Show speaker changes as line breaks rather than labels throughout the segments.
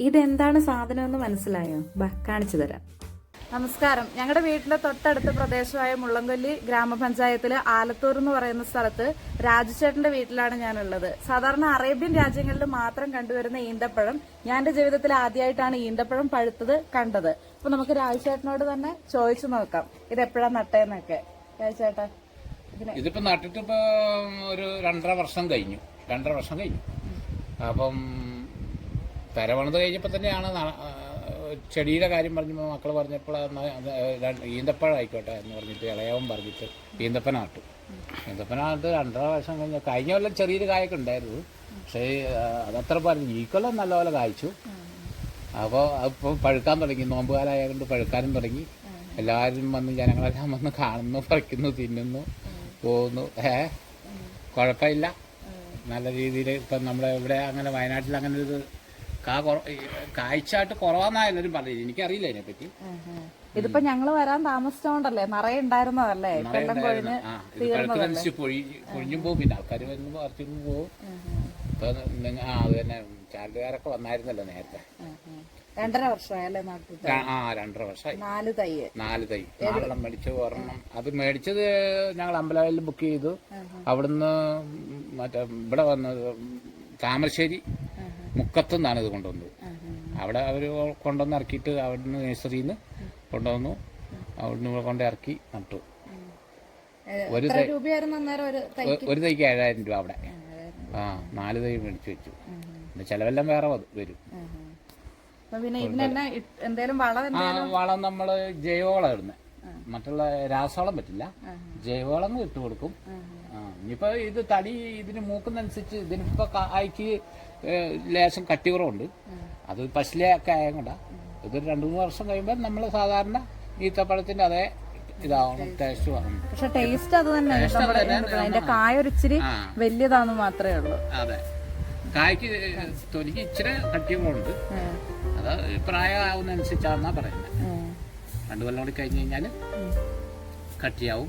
ഇതെന്താണ് സാധനം എന്ന് മനസ്സിലായോ? ബാ കാണിച്ചു തരാം. നമസ്കാരം. ഞങ്ങളുടെ വീടിന്റെ തൊട്ടടുത്ത പ്രദേശമായ മുള്ളംകൊല്ലി ഗ്രാമപഞ്ചായത്തിലെ ആലത്തൂർ എന്ന് പറയുന്ന സ്ഥലത്ത് രാജുചേട്ടന്റെ വീട്ടിലാണ് ഞാനുള്ളത്. സാധാരണ അറേബ്യൻ രാജ്യങ്ങളിൽ മാത്രം കണ്ടുവരുന്ന ഈന്തപ്പഴം ഞാൻ എന്റെ ജീവിതത്തിൽ ആദ്യമായിട്ടാണ് ഈന്തപ്പഴം പഴുത്തത് കണ്ടത്. അപ്പൊ നമുക്ക് രാജുചേട്ടനോട് തന്നെ ചോദിച്ചു നോക്കാം. ഇത് എപ്പോഴാ നട്ടേന്നൊക്കെ. രാജുചേട്ടാ ഇതിന്
ഇതിപ്പോ നട്ടിട്ടിപ്പോ ഇപ്പൊ ഒരു രണ്ടര വർഷം കഴിഞ്ഞു. രണ്ടര വർഷം കഴിഞ്ഞു. അപ്പം പെരവണത് കഴിഞ്ഞപ്പോൾ തന്നെയാണ് ചെടിയുടെ കാര്യം പറഞ്ഞപ്പോൾ മക്കൾ പറഞ്ഞപ്പോൾ ഈന്തപ്പഴം ആയിക്കോട്ടെ എന്ന് പറഞ്ഞിട്ട് ഇളയവൻ പറഞ്ഞിട്ട് ഈന്തപ്പന നട്ടു. ഈന്തപ്പന നട്ട് രണ്ടര വർഷം കഴിഞ്ഞ കഴിഞ്ഞ കൊല്ലം ചെറിയൊരു കായൊക്കെ ഉണ്ടായിരുന്നു. പക്ഷേ അതത്ര പറഞ്ഞു. ഈ കൊല്ലം നല്ലപോലെ കായ്ച്ചു. അപ്പോൾ അപ്പോൾ പഴുക്കാൻ തുടങ്ങി. നോമ്പുകാലായതുകൊണ്ട് പഴുക്കാനും തുടങ്ങി. എല്ലാവരും വന്ന് ജനങ്ങളെല്ലാം വന്ന് കാണുന്നു പറിക്കുന്നു തിന്നുന്നു പോകുന്നു. ഏ കുഴപ്പമില്ല. നല്ല രീതിയിൽ ഇപ്പം നമ്മുടെ ഇവിടെ അങ്ങനെ വയനാട്ടിൽ അങ്ങനെ ഒരു കാ കാഴ്ചയായിട്ട് കുറവാന്നാ പറഞ്ഞു പറഞ്ഞത് എനിക്കറിയില്ല അതിനെപ്പറ്റി
ഇതിപ്പോ ഞങ്ങൾ വരാൻ താമസിച്ചോണ്ടല്ലേ? നിറയെ ഉണ്ടായിരുന്നതല്ലേ? എല്ലാം കൊഴിഞ്ഞ്
പൊഴി പൊഴിഞ്ഞും പോകും പിന്നെ ആൾക്കാർ വരുമ്പോ പറിച്ചും പോകും ഇപ്പൊ ആ അത് തന്നെ ചാലുകാരൊക്കെ വന്നായിരുന്നല്ലോ നേരത്തെ.
രണ്ടര വർഷമായല്ലേ നാട്ടിൽ
ആ രണ്ടര വർഷമായി.
നാല് തൈ.
നാല് തൈ. നാലെണ്ണം മേടിച്ചു ഒരെണ്ണം. അത് മേടിച്ചത് ഞങ്ങൾ അമ്പലവയലിൽ ബുക്ക് ചെയ്തു. അവിടുന്ന് മറ്റേ ഇവിടെ വന്നത് താമരശ്ശേരി. മുക്കത്തുനിന്നാണ് ഇത് കൊണ്ടുവന്നത്. അവിടെ അവർ കൊണ്ടുവന്ന് ഇറക്കിയിട്ട് അവിടുന്ന് നഴ്സറിയിൽ നിന്ന് കൊണ്ടുവന്നു. അവിടുന്ന് നിന്ന് കൊണ്ട് ഇറക്കി നട്ടു. ഒരു തൈ
ഒരു
തൈക്ക്? ഏഴായിരം രൂപ അവിടെ. ആ നാല് തൈ മേടിച്ചു വെച്ചു. ചിലവെല്ലാം വേറെ വരും.
പിന്നെ എന്തേലും വളം
ആ വളം നമ്മൾ ജൈവവളം ഇടുന്നത് മറ്റുള്ള രാസവളം പറ്റില്ല. ജൈവവളങ്ങൾ ഇട്ട് കൊടുക്കും. ഇനിയിപ്പോ ഇത് തടി ഇതിന് മൂക്കുന്നനുസരിച്ച് ഇതിനിപ്പോ കായ്ക്ക് ലേശം കട്ടി കുറവുണ്ട് അത് പശിലയൊക്കെ കൊണ്ടാ ഇതൊരു രണ്ടു മൂന്ന് വർഷം കഴിയുമ്പോൾ നമ്മൾ സാധാരണ ഈത്തപ്പഴത്തിന്റെ അതേ ഇതാവണം ടേസ്റ്റ്
പക്ഷെ ടേസ്റ്റ് അത് തന്നെ അതിന്റെ കായ ഒരു ഇച്ചിരി വലിയതാന്ന് മാത്രമേ ഉള്ളൂ.
അതെ. കായ്ക്ക് തൊലിക്ക് ഇച്ചിരി കട്ടി കുറവുണ്ട്
ഉം.
അത് പ്രായമാവുന്നതനുസരിച്ചാണെന്നാ പറയുന്നത്. രണ്ടു കൊല്ലം കൂടി കഴിഞ്ഞ് കഴിഞ്ഞാൽ കട്ടിയാവും.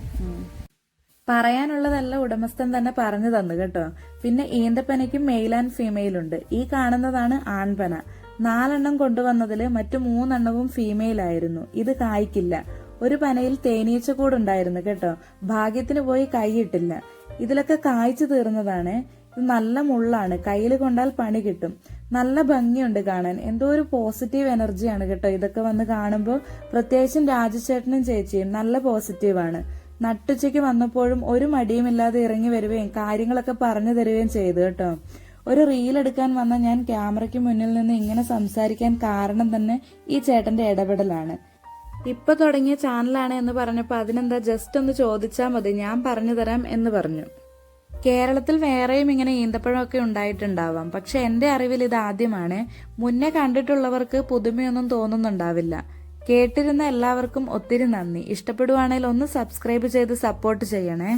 പറയാനുള്ളതല്ല ഉടമസ്ഥൻ തന്നെ പറഞ്ഞു തന്നു കേട്ടോ. പിന്നെ ഈന്തപ്പനയ്ക്കും മെയിൽ ആൻഡ് ഫീമെയിൽ ഉണ്ട്. ഈ കാണുന്നതാണ് ആൺപന. നാലെണ്ണം കൊണ്ടുവന്നതിൽ മറ്റു മൂന്നെണ്ണവും ഫീമെയിൽ ആയിരുന്നു. ഇത് കായ്ക്കില്ല. ഒരു പനയിൽ തേനീച്ച കൂടുണ്ടായിരുന്നു കേട്ടോ. ഭാഗ്യത്തിന് പോയി കൈയിട്ടില്ല. ഇതിലൊക്കെ കായ്ച്ചു തീർന്നതാണ്. നല്ല മുള്ളാണ്. കയ്യിൽ കൊണ്ടാൽ പണി കിട്ടും. നല്ല ഭംഗിയുണ്ട് കാണാൻ. എന്തോ ഒരു പോസിറ്റീവ് എനർജിയാണ് കേട്ടോ ഇതൊക്കെ വന്ന് കാണുമ്പോൾ. പ്രത്യേകിച്ചും രാജചേട്ടനും ചേച്ചിയും നല്ല പോസിറ്റീവാണ് നട്ടുച്ചയ്ക്ക് വന്നപ്പോഴും ഒരു മടിയുമില്ലാതെ ഇറങ്ങി വരികയും കാര്യങ്ങളൊക്കെ പറഞ്ഞു തരികയും ചെയ്തു കേട്ടോ. ഒരു റീൽ എടുക്കാൻ വന്ന ഞാൻ ക്യാമറയ്ക്ക് മുന്നിൽ നിന്ന് ഇങ്ങനെ സംസാരിക്കാൻ കാരണം തന്നെ ഈ ചേട്ടന്റെ ഇടപെടലാണ്. ഇപ്പൊ തുടങ്ങിയ ചാനലാണ് എന്ന് പറഞ്ഞപ്പോൾ അതിനെന്താ ജസ്റ്റ് ഒന്ന് ചോദിച്ചാൽ മതി. ഞാൻ പറഞ്ഞു തരാം എന്ന് പറഞ്ഞു. കേരളത്തിൽ വേറെയും ഇങ്ങനെ ഈന്തപ്പഴമൊക്കെ ഉണ്ടായിട്ടുണ്ടാവാം. പക്ഷെ എന്റെ അറിവിൽ ഇത് ആദ്യമാണ്. മുന്നേ കണ്ടിട്ടുള്ളവർക്ക് പുതുമയൊന്നും തോന്നുന്നുണ്ടാവില്ല. കേട്ടിരുന്ന എല്ലാവർക്കും ഒത്തിരി നന്ദി. ഇഷ്ടപ്പെടുവാണെങ്കിൽ ഒന്ന് സബ്സ്ക്രൈബ് ചെയ്ത് സപ്പോർട്ട് ചെയ്യണേ.